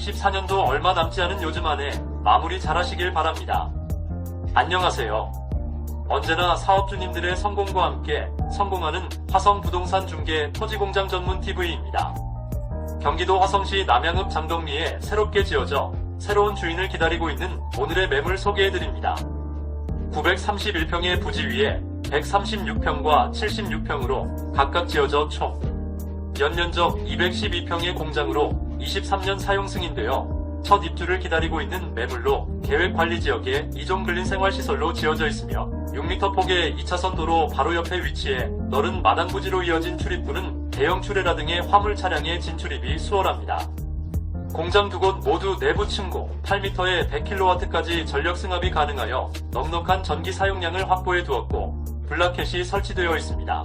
2024년도 얼마 남지 않은 요즘 안에 마무리 잘 하시길 바랍니다. 안녕하세요. 언제나 사업주님들의 성공과 함께 성공하는 화성 부동산 중개 토지공장 전문 TV입니다. 경기도 화성시 남양읍 장덕리에 새롭게 지어져 새로운 주인을 기다리고 있는 오늘의 매물 소개해드립니다. 931평의 부지 위에 136평과 76평으로 각각 지어져 총 연면적 212평의 공장으로 23년 사용 승인되어 첫 입주를 기다리고 있는 매물로 계획관리지역에 이종근린 생활시설로 지어져 있으며 6m 폭의 2차선 도로 바로 옆에 위치해 넓은 마당 부지로 이어진 출입구는 대형 출애라 등의 화물 차량의 진출입이 수월합니다. 공장 두 곳 모두 내부 층고 8m에 100kW까지 전력 승합이 가능하여 넉넉한 전기 사용량을 확보해 두었고 블라켓이 설치되어 있습니다.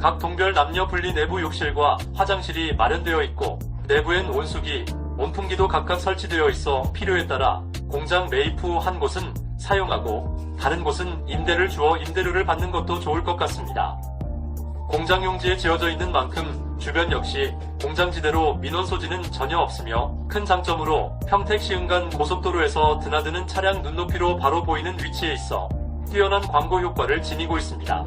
각 동별 남녀 분리 내부 욕실과 화장실이 마련되어 있고 내부엔 온수기, 온풍기도 각각 설치되어 있어 필요에 따라 공장 매입 후 한 곳은 사용하고 다른 곳은 임대를 주어 임대료를 받는 것도 좋을 것 같습니다. 공장 용지에 지어져 있는 만큼 주변 역시 공장지대로 민원 소지는 전혀 없으며 큰 장점으로 평택 시흥간 고속도로에서 드나드는 차량 눈높이로 바로 보이는 위치에 있어 뛰어난 광고 효과를 지니고 있습니다.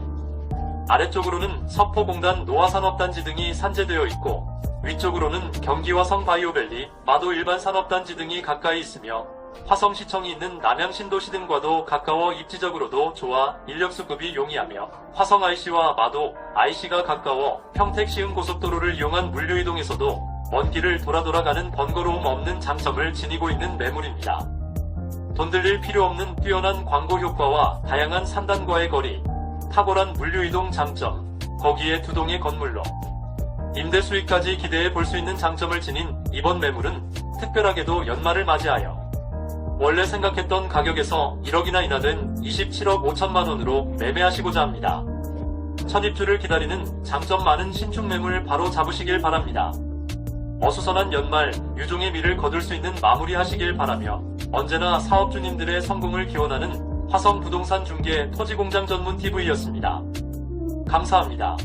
아래쪽으로는 서포공단 노화산업단지 등이 산재되어 있고 위쪽으로는 경기화성 바이오밸리, 마도 일반 산업단지 등이 가까이 있으며 화성시청이 있는 남양 신도시 등과도 가까워 입지적으로도 좋아 인력 수급이 용이하며 화성 IC와 마도 IC가 가까워 평택 시흥 고속도로를 이용한 물류 이동에서도 먼 길을 돌아 돌아가는 번거로움 없는 장점을 지니고 있는 매물입니다. 돈 들릴 필요 없는 뛰어난 광고 효과와 다양한 산단과의 거리, 탁월한 물류 이동 장점, 거기에 두 동의 건물로 임대 수익까지 기대해 볼 수 있는 장점을 지닌 이번 매물은 특별하게도 연말을 맞이하여 원래 생각했던 가격에서 1억이나 인하된 27억 5천만 원으로 매매하시고자 합니다. 첫 입주를 기다리는 장점 많은 신축 매물 바로 잡으시길 바랍니다. 어수선한 연말 유종의 미를 거둘 수 있는 마무리 하시길 바라며 언제나 사업주님들의 성공을 기원하는 화성 부동산 중개 토지공장 전문 TV였습니다. 감사합니다.